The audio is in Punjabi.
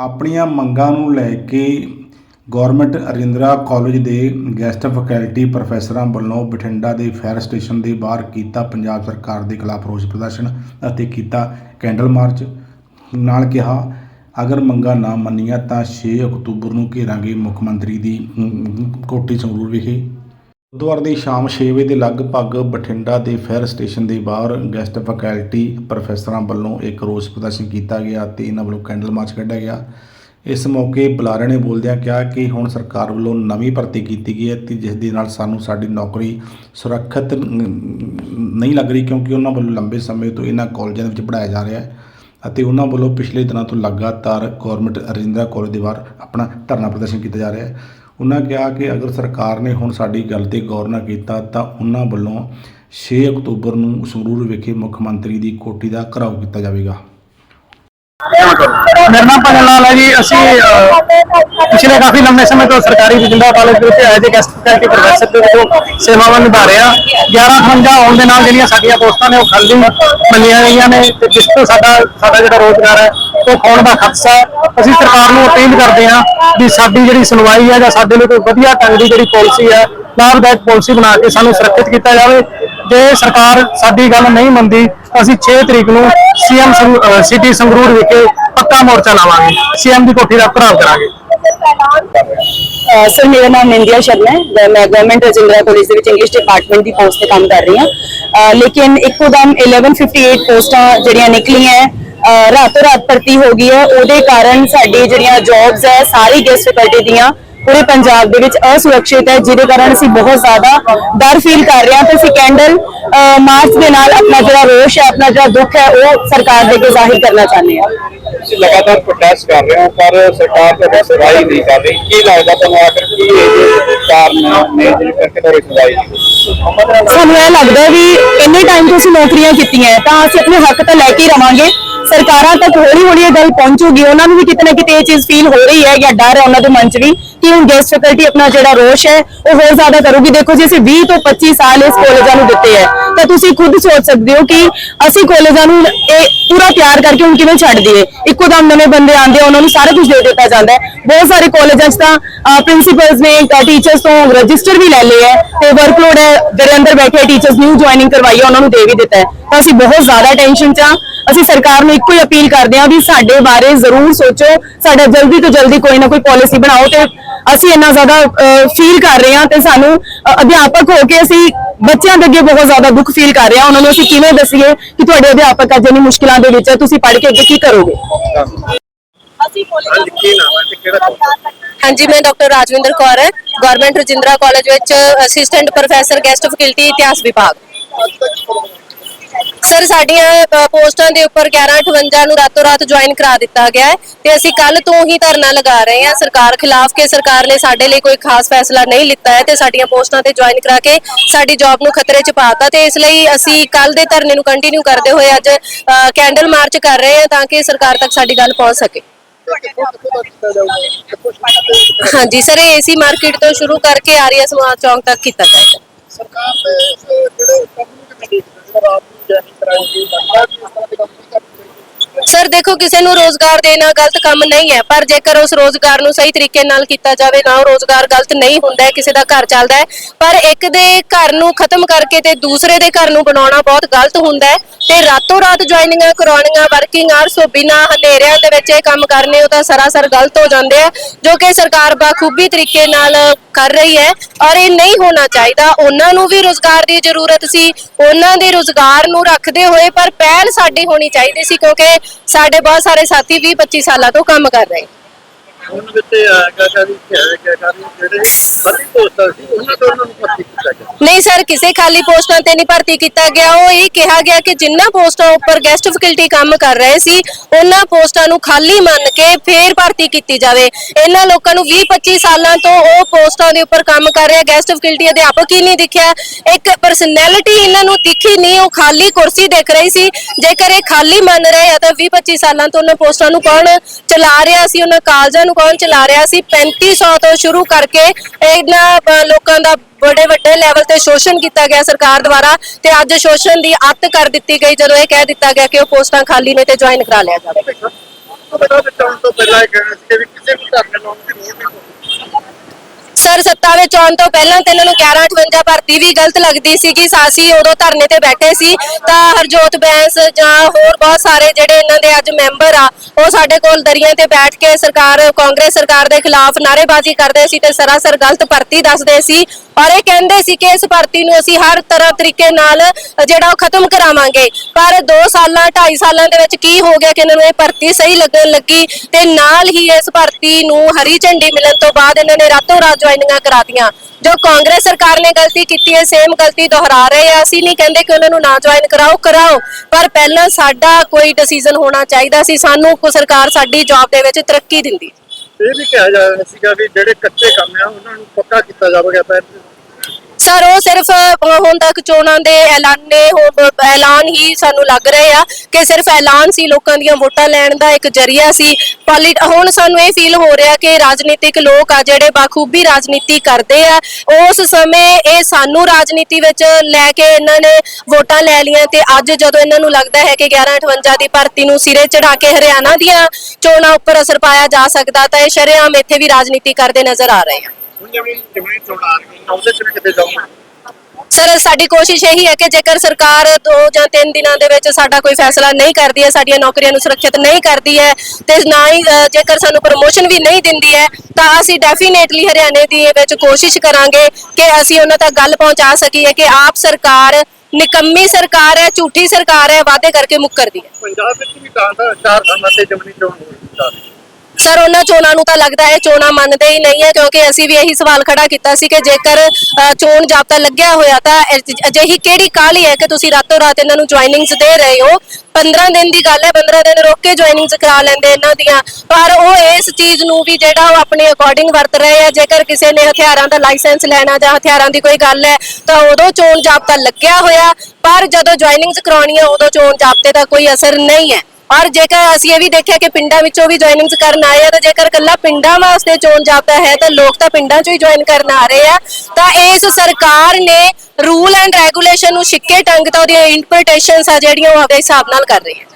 ਆਪਣੀਆਂ ਮੰਗਾਂ ਨੂੰ ਲੈ ਕੇ ਗੌਰਮਿੰਟ ਅਰਿੰਦਰਾ ਕਾਲਜ ਦੇ ਗੈਸਟ ਫੈਕਲਟੀ ਪ੍ਰੋਫੈਸਰਾਂ ਵੱਲੋਂ ਬਠਿੰਡਾ ਦੇ ਫਾਇਰ ਸਟੇਸ਼ਨ ਦੇ ਬਾਹਰ ਕੀਤਾ ਪੰਜਾਬ ਸਰਕਾਰ ਦੇ ਖਿਲਾਫ ਰੋਸ ਪ੍ਰਦਰਸ਼ਨ ਅਤੇ ਕੀਤਾ ਕੈਂਡਲ ਮਾਰਚ। ਨਾਲ ਕਿਹਾ ਅਗਰ ਮੰਗਾਂ ਨਾ ਮੰਨੀਆਂ ਤਾਂ 6 ਅਕਤੂਬਰ ਨੂੰ ਘੇਰਾਂਗੇ ਮੁੱਖ ਮੰਤਰੀ ਦੀ ਅਮ, ਕੋਠੀ ਸੰਗਰੂਰ ਵਿਖੇ। ਬੁੱਧਵਾਰ ਦੀ ਸ਼ਾਮ 6 ਵਜੇ ਦੇ ਲਗਭਗ ਬਠਿੰਡਾ ਦੇ ਫਾਇਰ ਸਟੇਸ਼ਨ ਦੇ ਬਾਹਰ ਗੈਸਟ ਫੈਕਲਟੀ ਪ੍ਰੋਫੈਸਰਾਂ ਵੱਲੋਂ ਇੱਕ ਰੋਸ ਪ੍ਰਦਰਸ਼ਨ ਕੀਤਾ ਗਿਆ ਤੇ ਇਹਨਾਂ ਵੱਲੋਂ ਕੈਂਡਲ ਮਾਰਚ ਕੱਢਿਆ ਗਿਆ। ਇਸ ਮੌਕੇ ਬੁਲਾਰੇ ਨੇ ਬੋਲਦਿਆਂ ਕਿਹਾ ਕਿ ਹੁਣ ਸਰਕਾਰ ਵੱਲੋਂ ਨਵੀਂ ਭਰਤੀ ਕੀਤੀ ਗਈ ਹੈ ਤੇ ਜਿਸ ਦੇ ਨਾਲ ਸਾਨੂੰ ਸਾਡੀ ਨੌਕਰੀ ਸੁਰੱਖਿਅਤ ਨਹੀਂ ਲੱਗ ਰਹੀ ਕਿਉਂਕਿ ਉਹਨਾਂ ਵੱਲੋਂ ਲੰਬੇ ਸਮੇਂ ਤੋਂ ਇਹਨਾਂ ਕਾਲਜਾਂ ਦੇ ਵਿੱਚ ਪੜ੍ਹਾਇਆ ਜਾ ਰਿਹਾ ਹੈ ਅਤੇ ਉਹਨਾਂ ਵੱਲੋਂ ਪਿਛਲੇ ਦਿਨਾਂ ਤੋਂ ਲਗਾਤਾਰ ਗੌਰਮਿੰਟ ਰਜਿੰਦਰਾ ਕਾਲਜ ਦੇ ਬਾਹਰ ਆਪਣਾ ਧਰਨਾ ਪ੍ਰਦਰਸ਼ਨ ਕੀਤਾ ਜਾ ਰਿਹਾ ਹੈ। ਉਹਨਾਂ ਕਿਹਾ ਕਿ ਅਗਰ ਸਰਕਾਰ ਨੇ ਹੁਣ ਸਾਡੀ ਗੱਲ ਤੇ ਗੌਰ ਨਾ ਕੀਤਾ ਤਾਂ ਉਹਨਾਂ ਵੱਲੋਂ 6 ਅਕਤੂਬਰ ਨੂੰ ਸੰਗਰੂਰ ਵਿਖੇ ਮੁੱਖ ਮੰਤਰੀ ਦੀ ਕੋਠੀ ਦਾ ਘਰਾਓ ਕੀਤਾ ਜਾਵੇਗਾ। ਮੇਰਾ ਨਾਮ ਭਜਨ ਲਾਲ ਹੈ ਜੀ, ਅਸੀਂ ਪਿਛਲੇ ਕਾਫੀ ਲੰਬੇ ਸਮੇਂ ਤੋਂ ਸਰਕਾਰੀ ਬਠਿੰਡਾ ਕਾਲਜ ਦੇ ਵਿੱਚ ਐਜ਼ ਗੈਸਟ ਫੈਕਲਟੀ ਪ੍ਰੋਫੈਸਰ ਦੇ ਵਜੋਂ ਸੇਵਾਵਾਂ ਨਿਭਾ ਰਹੇ ਹਾਂ। 1158 ਆਉਣ ਦੇ ਨਾਲ ਜਿਹੜੀਆਂ ਸਾਡੀਆਂ ਪੋਸਟਾਂ ਨੇ, ਉਹ ਖਾਲੀ ਮੰਨੀਆਂ ਗਈਆਂ ਨੇ ਤੇ ਜਿਸ ਤੋਂ ਸਾਡਾ ਸਾਡਾ ਜਿਹੜਾ ਰੋਜ਼ਗਾਰ ਹੈ, ਉਹ ਖੋਣ ਦਾ ਖਦਸ਼ਾ ਹੈ। ਅਸੀਂ ਸਰਕਾਰ ਨੂੰ ਅਪੀਲ ਕਰਦੇ ਹਾਂ ਵੀ ਸਾਡੀ ਜਿਹੜੀ ਸੁਣਵਾਈ ਹੈ ਜਾਂ ਸਾਡੇ ਲਈ ਕੋਈ ਵਧੀਆ ਢੰਗ ਦੀ ਜਿਹੜੀ ਪਾਲਿਸੀ ਹੈ, ਲਾਭਦਾਇਕ ਪਾਲਿਸੀ ਬਣਾ ਕੇ ਸਾਨੂੰ ਸੁਰੱਖਿਅਤ ਕੀਤਾ ਜਾਵੇ। ਜੇ ਸਰਕਾਰ ਸਾਡੀ ਗੱਲ ਨਹੀਂ ਮੰਨਦੀ, ਅਸੀਂ 6 ਤਰੀਕ ਨੂੰ ਸੀਐਮ ਸਿਟੀ ਸੰਗਰੂਰ ਵਿਖੇ ਪੱਕਾ ਮੋਰਚਾ ਲਾਵਾਂਗੇ। ਸੀਐਮ ਦੀ ਕੋਠੀ ਦਾ ਘਰਾਵ ਕਰਾਂਗੇ। ਸਰ, ਮੇਰਾ ਨਾਮ ਨਿੰਦਿਆ ਸ਼ਰਮਾ ਹੈ। ਮੈਂ ਗਵਰਨਮੈਂਟ ਰਜਿੰਦਰਾ ਕਾਲਜ ਦੇ ਵਿੱਚ ਇੰਗਲਿਸ਼ ਡਿਪਾਰਟਮੈਂਟ ਦੀ ਪੋਸਟ ਤੇ ਕੰਮ ਕਰ ਰਹੀ ਹਾਂ। ਅਹ ਲੇਕਿਨ ਇੱਕੋਦਮ 1158 ਪੋਸਟਾਂ ਜਿਹੜੀਆਂ ਨਿਕਲੀਆਂ ਰਾਤੋਂ ਰਾਤ ਭਰਤੀ ਹੋ ਗਈ ਹੈ। ਉਹਦੇ ਕਾਰਨ ਸਾਡੀ ਜਿਹੜੀਆਂ ਜੌਬਸ ਹੈ, ਸਾਰੀ ਗੈਸਟ ਫੈਕਲਟੀ ਦੀਆਂ ਪੂਰੇ ਪੰਜਾਬ ਦੇ ਵਿੱਚ ਅਸੁਰੱਖਿਅਤ ਹੈ ਜਿਹਦੇ ਕਾਰਨ ਅਸੀਂ ਬਹੁਤ ਜ਼ਿਆਦਾ ਡਰ ਫੀਲ ਕਰ ਰਹੇ ਹਾਂ। ਤੇ ਅਸੀਂ ਕੈਂਡਲ ਮਾਰਚ ਦੇ ਨਾਲ ਆਪਣਾ ਜਿਹੜਾ ਰੋਸ਼ ਹੈ ਆਪਣਾ ਜਿਹੜਾ ਦੁੱਖ ਹੈ ਉਹ ਸਰਕਾਰ ਦੇ ਅੱਗੇ ਜ਼ਾਹਿਰ ਕਰਨਾ ਚਾਹੁੰਦੇ ਹਾਂ। ਤੁਸੀਂ ਲਗਾਤਾਰ ਪ੍ਰੋਟੈਸਟ ਕਰ ਰਹੇ ਹੋ ਪਰ ਸਰਕਾਰ ਤੁਹਾਡੀ ਸੁਣਵਾਈ ਨਹੀਂ ਕਰ ਰਹੀ। ਕੀ ਲੱਗਦਾ ਤੁਹਾਨੂੰ ਆਖਰ ਕੀ ਇਹ ਕਾਰਨ ਨੇ ਜਿਹੜੇ ਕਰਕੇ ਤੁਹਾਡੀ ਸੁਣਵਾਈ ਨਹੀਂ? ਸਾਨੂੰ ਇਹ ਲੱਗਦਾ ਵੀ ਇੰਨੇ ਟਾਈਮ ਤੋਂ ਅਸੀਂ ਨੌਕਰੀਆਂ ਕੀਤੀਆਂ ਤਾਂ ਅਸੀਂ ਆਪਣੇ ਹੱਕ ਤਾਂ ਲੈ ਕੇ ਹੀ ਰਵਾਂਗੇ। ਸਰਕਾਰਾਂ ਤੱਕ ਹੌਲੀ ਹੌਲੀ ਇਹ ਗੱਲ ਪਹੁੰਚੂਗੀ ਉਹਨਾਂ ਨੂੰ ਵੀ ਕਿਤੇ ਨਾ ਕਿਤੇ ਇਹ ਚੀਜ਼ ਫੀਲ ਹੋ ਰਹੀ ਹੈ ਜਾਂ ਡਰ ਹੈ ਉਹਨਾਂ ਦੇ ਮਨ 'ਚ ਵੀ। ਕਿ ਹੁਣ ਗੈਸਟ ਫੈਕਲਟੀ ਆਪਣਾ ਜਿਹੜਾ ਰੋਸ਼ ਹੈ, ਉਹ ਹੋਰ ਜ਼ਿਆਦਾ ਕਰੂਗੀ। ਦੇਖੋ ਜੀ, ਅਸੀਂ 20 ਤੋਂ 25 ਸਾਲ ਇਸ ਕਾਲਜਾਂ ਨੂੰ ਦਿੱਤੇ ਹੈ। ਤਾਂ ਤੁਸੀਂ ਖੁਦ ਸੋਚ ਸਕਦੇ ਹੋ ਕਿ ਅਸੀਂ ਕਾਲਜਾਂ ਨੂੰ ਇਹ ਪੂਰਾ ਤਿਆਰ ਕਰਕੇ ਹੁਣ ਕਿਵੇਂ ਛੱਡ ਦਈਏ? ਇੱਕੋ ਦਮ ਨਵੇਂ ਬੰਦੇ ਆਉਂਦੇ ਆ, ਉਹਨਾਂ ਨੂੰ ਸਾਰਾ ਕੁਝ ਦੇ ਦਿੱਤਾ ਜਾਂਦਾ ਹੈ। ਬਹੁਤ ਸਾਰੇ ਕਾਲਜਾਂ 'ਚ ਤਾਂ ਪ੍ਰਿੰਸੀਪਲਸ ਨੇ ਟੀਚਰਸ ਤੋਂ ਰਜਿਸਟਰ ਵੀ ਲੈ ਲਏ ਹੈ ਤੇ ਵਰਕਲੋਡ ਹੈ, ਜਿਹੜੇ ਅੰਦਰ ਬੈਠੇ ਟੀਚਰਸ ਨਿਊ ਜੁਆਇਨਿੰਗ ਕਰਵਾਈ ਹੈ ਉਹਨਾਂ ਨੂੰ ਦੇ ਵੀ ਦਿੱਤਾ ਹੈ। ਤਾਂ ਅਸੀਂ ਬਹੁਤ ਜ਼ਿਆਦਾ ਟੈਨਸ਼ਨ 'ਚ ਹਾਂ ਅਸੀਂ ਸਰਕਾਰ ਨੂੰ ਇੱਕੋ ਹੀ ਅਪੀਲ ਕਰਦੇ ਹਾਂ ਵੀ ਸਾਡੇ ਬਾਰੇ ਜ਼ਰੂਰ ਸੋਚੋ। ਸਾਡਾ ਜਲਦੀ ਤੋਂ ਜਲਦੀ ਕੋਈ ਨਾ ਕੋਈ ਪਾਲਿਸੀ ਬਣਾਓ ਤੇ ਅਸੀਂ ਇੰਨਾ ਜ਼ਿਆਦਾ ਫੀਲ ਕਰ ਰਹੇ ਹਾਂ ਤੇ ਸਾਨੂੰ ਅਧਿਆਪਕ ਹੋ ਕੇ ਅਸੀਂ ਬੱਚਿਆਂ ਦੇ ਅੱਗੇ ਬਹੁਤ ਜ਼ਿਆਦਾ ਦੁੱਖ ਫੀਲ ਕਰ ਰਹੇ ਹਾਂ। ਉਹਨਾਂ ਨੂੰ ਅਸੀਂ ਕਿਵੇਂ ਦੱਸੀਏ ਕਿ ਤੁਹਾਡੇ ਅਧਿਆਪਕ ਅੱਜ ਇੰਨੀ ਮੁਸ਼ਕਿਲਾਂ ਦੇ ਵਿੱਚ ਹੈ ਤੁਸੀਂ ਪੜ੍ਹ ਕੇ ਅੱਗੇ ਕੀ ਕਰੋਗੇ? ਅਸੀਂ ਹਾਂਜੀ ਮੈਂ ਡਾਕਟਰ ਰਾਜਵਿੰਦਰ ਕੌਰ ਹੈ। ਗਵਰਨਮੈਂਟ ਰਜਿੰਦਰਾ ਕਾਲਜ ਵਿੱਚ ਅਸਿਸਟੈਂਟ ਪ੍ਰੋਫੈਸਰ ਗੈਸਟ ਫੈਕਲਟੀ ਇਤਿਹਾਸ ਵਿਭਾਗ। ਸਰ ਸਾਡੀਆਂ ਅ, ਪੋਸਟਾਂ ਦੇ ਉੱਪਰ 1158 ਨੂੰ ਰਾਤੋਂ ਰਾਤ ਜੁਆਇਨ ਕਰਾ ਦਿੱਤਾ ਗਿਆ ਹੈ ਤੇ ਅਸੀਂ ਕੱਲ ਤੋਂ ਹੀ ਧਰਨਾ ਲਗਾ ਰਹੇ ਹਾਂ। ਸਰਕਾਰ ਖਿਲਾਫ ਕਿ ਸਰਕਾਰ ਨੇ ਸਾਡੇ ਲਈ ਕੋਈ ਖਾਸ ਫੈਸਲਾ ਨਹੀਂ ਲਿੱਤਾ ਹੈ ਤੇ ਸਾਡੀਆਂ ਪੋਸਟਾਂ ਤੇ ਜੁਆਇਨ ਕਰਾ ਕੇ ਸਾਡੀ ਜੌਬ ਨੂੰ ਖਤਰੇ 'ਚ ਪਾਤਾ ਤੇ ਇਸ ਲਈ ਅਸੀਂ ਕੱਲ ਦੇ ਧਰਨੇ ਨੂੰ ਕੰਟੀਨਿਊ ਕਰਦੇ ਹੋਏ ਅੱਜ ਕੈਂਡਲ ਮਾਰਚ ਕਰ ਰਹੇ ਹਾਂ ਤਾਂ ਕਿ ਸਰਕਾਰ ਤੱਕ ਸਾਡੀ ਗੱਲ ਪਹੁੰਚ ਸਕੇ। ਹਾਂਜੀ ਸਰ ਇਹ ਏਸੀ ਮਾਰਕੀਟ ਤੋਂ ਸ਼ੁਰੂ ਕਰਕੇ ਆਰੀਆ ਸਮਾਜ ਚੌਂਕ ਤੱਕ ਕੀਤਾ ਜਾਏਗਾ। ਸਰਕਾਰ ਦੇ ਜਿਹੜੇ ਕਮਿਊਨਿਟੀ ਜਿਹੜਾ ਆਪ thank you. ਸਰ ਦੇਖੋ ਕਿਸੇ ਨੂੰ ਰੋਜ਼ਗਾਰ ਦੇਣਾ ਗਲਤ ਕੰਮ ਨਹੀਂ ਹੈ ਪਰ ਜੇਕਰ ਉਸ ਰੋਜ਼ਗਾਰ ਨੂੰ ਸਹੀ ਤਰੀਕੇ ਨਾਲ ਕੀਤਾ ਜਾਵੇ ਨਾ ਉਹ ਰੋਜ਼ਗਾਰ ਗਲਤ ਨਹੀਂ ਹੁੰਦਾ ਹੈ, ਕਿਸੇ ਦਾ ਘਰ ਚੱਲਦਾ ਹੈ। ਪਰ ਇੱਕ ਦੇ ਘਰ ਨੂੰ ਖਤਮ ਕਰਕੇ ਤੇ ਦੂਸਰੇ ਦੇ ਘਰ ਨੂੰ ਬਣਾਉਣਾ ਬਹੁਤ ਗਲਤ ਹੁੰਦਾ ਹੈ। ਤੇ ਰਾਤੋਂ ਰਾਤ ਜੁਆਇਨਿੰਗਾਂ ਕਰਾਉਣੀਆਂ ਵਰਕਿੰਗ ਆਵਰਸ ਤੋਂ ਬਿਨਾਂ ਹਨੇਰਿਆਂ ਦੇ ਵਿੱਚ ਇਹ ਕੰਮ ਕਰਨੇ ਉਹ ਤਾਂ ਸਰਾਸਰ ਗਲਤ ਹੋ ਜਾਂਦੇ ਆ ਜੋ ਕਿ ਸਰਕਾਰ ਬਾਖੂਬੀ ਤਰੀਕੇ ਨਾਲ ਕਰ ਰਹੀ ਹੈ ਔਰ ਇਹ ਨਹੀਂ ਹੋਣਾ ਚਾਹੀਦਾ। ਉਹਨਾਂ ਨੂੰ ਵੀ ਰੋਜ਼ਗਾਰ ਦੀ ਜ਼ਰੂਰਤ ਸੀ ਉਹਨਾਂ ਦੇ ਰੋਜ਼ਗਾਰ ਨੂੰ ਰੱਖਦੇ ਹੋਏ ਪਰ ਪਹਿਲ ਸਾਡੀ ਹੋਣੀ ਚਾਹੀਦੀ ਸੀ ਕਿਉਂਕਿ ਸਾਡੇ ਬਹੁਤ ਸਾਰੇ ਸਾਥੀ 20 25 ਸਾਲਾਂ ਤੋਂ ਕੰਮ ਕਰ ਰਹੇ। ਉਹਨਾਂ ਵਿੱਚ ਗਾਸ਼ਾਰੀ ਗਾਸ਼ਾਰੀ ਜਿਹੜੇ ਬੜੀ ਪੋਸਟਾਂ ਸੀ, ਉਹਨਾਂ ਤੋਂ ਉਹਨਾਂ ਨੂੰ ਭਰਤੀ ਕੀਤਾ ਗਿਆ। ਨਹੀਂ ਸਰ, ਕਿਸੇ ਖਾਲੀ ਪੋਸਟਾਂ ਤੇ ਨਹੀਂ ਭਰਤੀ ਕੀਤਾ ਗਿਆ। ਉਹ ਇਹ ਕਿਹਾ ਗਿਆ ਕਿ ਜਿੰਨਾ ਪੋਸਟਾਂ ਉੱਪਰ ਗੈਸਟ ਫੈਕਲਟੀ ਕੰਮ ਕਰ ਰਹੇ ਸੀ, ਉਹਨਾਂ ਪੋਸਟਾਂ ਨੂੰ ਖਾਲੀ ਮੰਨ ਕੇ ਫੇਰ ਭਰਤੀ ਕੀਤੀ ਜਾਵੇ। ਇਹਨਾਂ ਲੋਕਾਂ ਨੂੰ 20 25 ਸਾਲਾਂ ਤੋਂ ਉਹ ਪੋਸਟਾਂ ਦੇ ਉੱਪਰ ਕੰਮ ਕਰ ਰਿਹਾ। ਗੈਸਟ ਫੈਕਲਟੀ ਅਧਿਆਪਕ ਹੀ ਨਹੀਂ ਦਿਖਿਆ। ਇੱਕ ਪਰਸਨੈਲਿਟੀ ਇਹਨਾਂ ਨੂੰ ਦਿਖੀ ਨਹੀਂ, ਉਹ ਖਾਲੀ ਕੁਰਸੀ ਦੇਖ ਰਹੀ ਸੀ। ਜੇਕਰ ਇਹ ਖਾਲੀ ਮੰਨ ਰਹੇ ਆ, ਤਾਂ 20 25 ਸਾਲਾਂ ਤੋਂ ਉਹਨਾਂ ਪੋਸਟਾਂ ਨੂੰ ਕੌਣ ਚਲਾ ਰਿਹਾ ਸੀ? ਉਹਨਾਂ ਕਾਲਜਾਂ ਨੂੰ ਕੌਣ ਚਲਾ ਰਿਹਾ ਸੀ। 3500 ਤੋਂ ਸ਼ੁਰੂ ਕਰਕੇ ਇਹਨਾਂ ਲੋਕਾਂ ਦਾ ਬੜੇ ਵੱਡੇ ਲੈਵਲ ਤੇ ਸ਼ੋਸ਼ਣ ਕੀਤਾ ਗਿਆ ਸਰਕਾਰ ਦੁਆਰਾ ਤੇ ਅੱਜ ਸ਼ੋਸ਼ਣ ਦੀ ਅੱਤ ਕਰ ਦਿੱਤੀ ਗਈ, ਜਦੋਂ ਇਹ ਕਹਿ ਦਿੱਤਾ ਗਿਆ ਕਿ ਉਹ ਪੋਸਟਾਂ ਖਾਲੀ ਨੇ ਤੇ ਜੁਆਇਨ ਕਰਾ ਲਿਆ ਜਾਵੇ। ਸਭਾ ਵਿੱਚ ਆਉਣ ਤੋਂ ਪਹਿਲਾਂ ਇਹ ਕਹਿਣਾ ਸੀ ਕਿ ਕਿਸੇ ਵੀ ਧਰਨੇ ਲਾਉਣ ਦੀ ਲੋੜ ਨਹੀਂ ਸਰ ਸੱਤਾ ਵਿੱਚ ਆਉਣ ਤੋਂ ਪਹਿਲਾਂ ਤੇ ਇਹਨਾਂ ਨੂੰ 1158 ਭਰਤੀ ਵੀ ਗਲਤ ਲੱਗਦੀ ਸੀ ਕਿ ਸਾਸੀ ਉਦੋਂ ਧਰਨੇ ਤੇ ਬੈਠੇ ਸੀ, ਤਾਂ ਹਰਜੋਤ ਬੈਂਸ ਜਾਂ ਹੋਰ ਬਹੁਤ ਸਾਰੇ ਜਿਹੜੇ ਇਹਨਾਂ ਦੇ ਅੱਜ ਮੈਂਬਰ ਆ, ਉਹ ਸਾਡੇ ਕੋਲ ਦਰੀਆਂ ਤੇ ਬੈਠ ਕੇ ਸਰਕਾਰ, ਕਾਂਗਰਸ ਸਰਕਾਰ ਦੇ ਖਿਲਾਫ ਨਾਅਰੇਬਾਜ਼ੀ ਕਰਦੇ ਸੀ ਤੇ ਸਰਾਸਰ ਗਲਤ ਭਰਤੀ ਦੱਸਦੇ ਸੀ ਔਰ ਇਹ ਕਹਿੰਦੇ ਸੀ ਕਿ ਇਸ ਭਰਤੀ ਨੂੰ ਅਸੀਂ ਹਰ ਤਰ੍ਹਾਂ ਤਰੀਕੇ ਨਾਲ ਜਿਹੜਾ ਉਹ ਖਤਮ ਕਰਾਵਾਂਗੇ। ਪਰ 2 ਸਾਲਾਂ 2.5 ਸਾਲਾਂ ਦੇ ਵਿੱਚ ਕੀ ਹੋ ਗਿਆ ਕਿ ਇਹਨਾਂ ਨੂੰ ਇਹ ਭਰਤੀ ਸਹੀ ਲੱਗਣ ਲੱਗੀ ਤੇ ਨਾਲ ਹੀ ਇਸ ਭਰਤੀ ਨੂੰ ਹਰੀ ਝੰਡੀ ਮਿਲਣ ਤੋਂ ਬਾਅਦ ਇਹਨਾਂ ਨੇ ਰਾਤੋਂ ਰਾਤ ਜੁਆਇਨਿੰਗਾਂ ਕਰਾਤੀਆਂ। ਜੋ ਕਾਂਗਰਸ ਸਰਕਾਰ ਨੇ ਗਲਤੀ ਕੀਤੀ ਹੈ ਸੇਮ ਗਲਤੀ ਦੁਹਰਾ ਰਹੇ ਆ। ਅਸੀਂ ਨਹੀਂ ਕਹਿੰਦੇ ਕਿ ਉਹਨਾਂ ਨੂੰ ਨਾ ਜੁਆਇਨ ਕਰਾਓ ਕਰਾਓ। ਪਰ ਪਹਿਲਾਂ ਸਾਡਾ ਕੋਈ ਡਿਸੀਜਨ ਹੋਣਾ ਚਾਹੀਦਾ ਸੀ। ਸਾਨੂੰ ਕੋ ਸਰਕਾਰ ਸਾਡੀ ਜੌਬ ਦੇ ਵਿੱਚ ਤਰੱਕੀ ਦਿੰਦੀ। ਇਹ ਵੀ ਕਿਹਾ ਜਾ ਰਿਹਾ ਸੀਗਾ ਵੀ ਜਿਹੜੇ ਕੱਚੇ ਕੰਮ ਆ, ਉਹਨਾਂ ਨੂੰ ਪੱਕਾ ਕੀਤਾ ਜਾਵੇਗਾ। ਪਹਿਲੇ ਸਰ, ਉਹ ਸਿਰਫ ਹੁਣ ਤੱਕ ਚੋਣਾਂ ਦੇ ਐਲਾਨੇ ਐਲਾਨ ਹੀ ਸਾਨੂੰ ਲੱਗ ਰਹੇ ਆ ਕਿ ਸਿਰਫ ਐਲਾਨ ਸੀ ਲੋਕਾਂ ਦੀਆਂ ਵੋਟਾਂ ਲੈਣ ਦਾ ਇੱਕ ਜਰੀਆ ਸੀ। ਪੋਲੀ, ਹੁਣ ਸਾਨੂੰ ਇਹ ਫੀਲ ਹੋ ਰਿਹਾ ਕਿ ਰਾਜਨੀਤਿਕ ਲੋਕ ਆ ਜਿਹੜੇ ਬਾਖੂਬੀ ਰਾਜਨੀਤੀ ਕਰਦੇ ਆ, ਉਸ ਸਮੇਂ ਇਹ ਸਾਨੂੰ ਰਾਜਨੀਤੀ ਵਿੱਚ ਲੈ ਕੇ ਇਹਨਾਂ ਨੇ ਵੋਟਾਂ ਲੈ ਲਈਆਂ ਤੇ ਅੱਜ ਜਦੋਂ ਇਹਨਾਂ ਨੂੰ ਲੱਗਦਾ ਹੈ ਕਿ 1158 ਦੀ ਭਰਤੀ ਨੂੰ ਸਿਰੇ ਚੜਾ ਕੇ ਹਰਿਆਣਾ ਦੀਆਂ ਚੋਣਾਂ ਉੱਪਰ ਅਸਰ ਪਾਇਆ ਜਾ ਸਕਦਾ, ਤਾਂ ਇਹ ਸ਼ਰੇਆਮ ਇੱਥੇ ਵੀ ਰਾਜਨੀਤੀ ਕਰਦੇ ਨਜ਼ਰ ਆ ਰਹੇ ਆ। ਹੁਣ ਜਿਵੇਂ ਜਿਵੇਂ ਚੋਣ ਆ ਰਹੀਆਂ ਉਹਦੇ ਚ ਵੀ ਕਿਤੇ ਜਾਊਗਾ ਸਰ ਸਾਡੀ ਕੋਸ਼ਿਸ਼ ਇਹੀ ਹੈ ਕਿ ਜੇਕਰ ਸਰਕਾਰ ਦੋ ਜਾਂ ਤਿੰਨ ਦਿਨਾਂ ਦੇ ਵਿੱਚ ਸਾਡਾ ਕੋਈ ਫੈਸਲਾ ਨਹੀਂ ਕਰਦੀ ਹੈ ਸਾਡੀਆਂ ਨੌਕਰੀਆਂ ਨੂੰ ਸੁਰੱਖਿਅਤ ਨਹੀਂ ਕਰਦੀ ਹੈ ਤੇ ਨਾ ਹੀ ਜੇਕਰ ਸਾਨੂੰ ਪ੍ਰਮੋਸ਼ਨ ਵੀ ਨਹੀਂ ਦਿੰਦੀ ਹੈ ਤਾਂ ਅਸੀਂ ਡੈਫੀਨੇਟਲੀ ਹਰਿਆਣੇ ਦੀ ਇਹ ਵਿੱਚ ਕੋਸ਼ਿਸ਼ ਕਰਾਂਗੇ ਕਿ ਅਸੀਂ ਉਹਨਾਂ ਤੱਕ ਗੱਲ ਪਹੁੰਚਾ ਸਕੀਏ ਕਿ ਆਪ ਸਰਕਾਰ ਨਿਕੰਮੀ ਸਰਕਾਰ ਹੈ ਝੂਠੀ ਸਰਕਾਰ ਹੈ ਵਾਅਦੇ ਕਰਕੇ ਮੁੱਕਰਦੀ ਹੈ। ਪੰਜਾਬ ਵਿੱਚ ਵੀ ਤਾਂ ਚਾਰ ਥਾਵਾਂ ਤੇ ਜਮਨੀ ਚੋਣ ਹੋ ਰਹੀ ਹੈ ਸਰ ਉਹਨਾਂ ਚੋਣਾਂ ਨੂੰ ਤਾਂ ਲੱਗਦਾ ਹੈ ਚੋਣਾਂ ਮੰਨਦੇ ਹੀ ਨਹੀਂ ਹੈ ਕਿਉਂਕਿ ਅਸੀਂ ਵੀ ਇਹੀ ਸਵਾਲ ਖੜਾ ਕੀਤਾ ਸੀ ਕਿ ਜੇਕਰ ਅ, ਚੋਣ ਜਾਬਤਾ ਲੱਗਿਆ ਹੋਇਆ ਤਾਂ ਅਜ- ਅਜਿਹੀ ਕਿਹੜੀ ਕਾਹਲੀ ਹੈ ਕਿ ਤੁਸੀਂ ਰਾਤੋਂ ਰਾਤ ਇਹਨਾਂ ਨੂੰ ਜੁਆਇਨਿੰਗਸ ਦੇ ਰਹੇ ਹੋ? 15 ਦਿਨ ਦੀ ਗੱਲ ਹੈ 15 ਦਿਨ ਰੋਕ ਕੇ ਜੁਆਇਨਿੰਗਸ ਕਰਾ ਲੈਂਦੇ ਇਹਨਾਂ ਦੀਆਂ। ਪਰ ਉਹ ਇਸ ਚੀਜ਼ ਨੂੰ ਵੀ ਜਿਹੜਾ ਉਹ ਆਪਣੇ ਅਕੋਰਡਿੰਗ ਵਰਤ ਰਹੇ ਆ ਜੇਕਰ ਕਿਸੇ ਨੇ ਹਥਿਆਰਾਂ ਦਾ ਲਾਇਸੈਂਸ ਲੈਣਾ ਜਾਂ ਹਥਿਆਰਾਂ ਦੀ ਕੋਈ ਗੱਲ ਹੈ ਤਾਂ ਉਦੋਂ ਚੋਣ ਜਾਬਤਾ ਲੱਗਿਆ ਹੋਇਆ। ਪਰ ਜਦੋਂ ਜੁਆਇਨਿੰਗਸ ਕਰਾਉਣੀਆਂ ਉਦੋਂ ਚੋਣ ਜਾਬਤੇ ਦਾ ਕੋਈ ਅਸਰ ਨਹੀਂ ਹੈ। ਔਰ ਜੇਕਰ ਅਸੀਂ ਇਹ ਵੀ ਦੇਖਿਆ ਕਿ ਪਿੰਡਾਂ ਵਿੱਚੋਂ ਵੀ ਜੁਆਇਨਿੰਗਸ ਕਰਨ ਆਏ ਆ, ਤਾਂ ਜੇਕਰ ਕੱਲਾ ਪਿੰਡਾਂ ਵਾਸਤੇ ਚੋਣ ਜਾਪਦਾ ਹੈ, ਤਾਂ ਲੋਕ ਤਾਂ ਪਿੰਡਾਂ 'ਚੋਂ ਹੀ ਜੁਆਇਨ ਕਰਨ ਆ ਰਹੇ ਆ। ਤਾਂ ਇਸ ਸਰਕਾਰ ਨੇ ਰੂਲ ਐਂਡ ਰੈਗੂਲੇਸ਼ਨ ਨੂੰ ਛਿੱਕੇ ਟੰਗ ਤਾਂ ਉਹਦੀਆਂ ਇੰਟਰਪ੍ਰੀਟੇਸ਼ਨਸ ਆ ਜਿਹੜੀਆਂ ਉਹ ਆਪਣੇ ਹਿਸਾਬ ਨਾਲ ਕਰ ਰਹੀ ਹੈ।